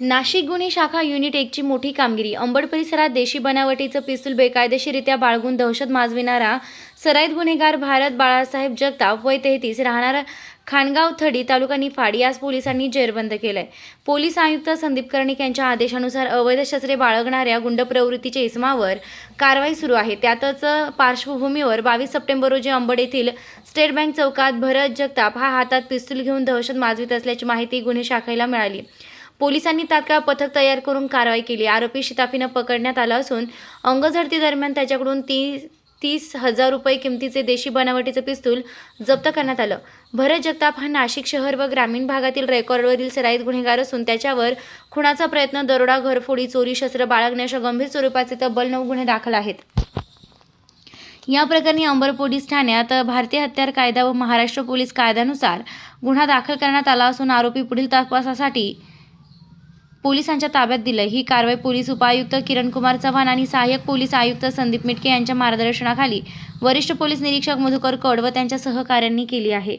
नाशिक गुन्हे शाखा युनिट एकची मोठी कामगिरी. अंबड परिसरात देशी बनावटीचं पिस्तूल बेकायदेशीरित्या बाळगून दहशत माजविणारा सराईत गुन्हेगार भारत बाळासाहेब जगताप वय तेहतीस राहणारा खानगाव थडी तालुका निफाड यास पोलिसांनी जेरबंद केलंय. पोलीस आयुक्त संदीप कर्णिक यांच्या आदेशानुसार अवैध शस्त्रे बाळगणाऱ्या गुंड प्रवृत्तीच्या इसमावर कारवाई सुरू आहे. त्यातच पार्श्वभूमीवर बावीस सप्टेंबर रोजी अंबड येथील स्टेट बँक चौकात भरत जगताप हा हातात पिस्तूल घेऊन दहशत माजवित असल्याची माहिती गुन्हे शाखेला मिळाली. पोलिसांनी तात्काळ पथक तयार करून कारवाई केली. आरोपी शिताफीनं पकडण्यात आला असून अंगझडती दरम्यान त्याच्याकडून ती तीस हजार रुपये किमतीचे देशी बनावटीचं पिस्तूल जप्त करण्यात आलं. भरत जगताप हा नाशिक शहर व ग्रामीण भागातील रेकॉर्डवरील सराईत गुन्हेगार असून त्याच्यावर खुणाचा प्रयत्न दरोडा घरफोडी चोरी शस्त्र बाळगणे अशा गंभीर स्वरूपाचे तब्बल नऊ गुन्हे दाखल आहेत. या प्रकरणी अंबर पोलीस ठाण्यात भारतीय हत्यार कायदा व महाराष्ट्र पोलीस कायद्यानुसार गुन्हा दाखल करण्यात आला असून आरोपी पुढील तपासासाठी पोलिसांच्या ताब्यात दिलं ही कारवाई पोलीस उपायुक्त किरणकुमार चव्हाण आणि सहाय्यक पोलीस आयुक्त संदीप मिटके यांच्या मार्गदर्शनाखाली वरिष्ठ पोलीस निरीक्षक मधुकर कड व त्यांच्या सहकाऱ्यांनी केली आहे.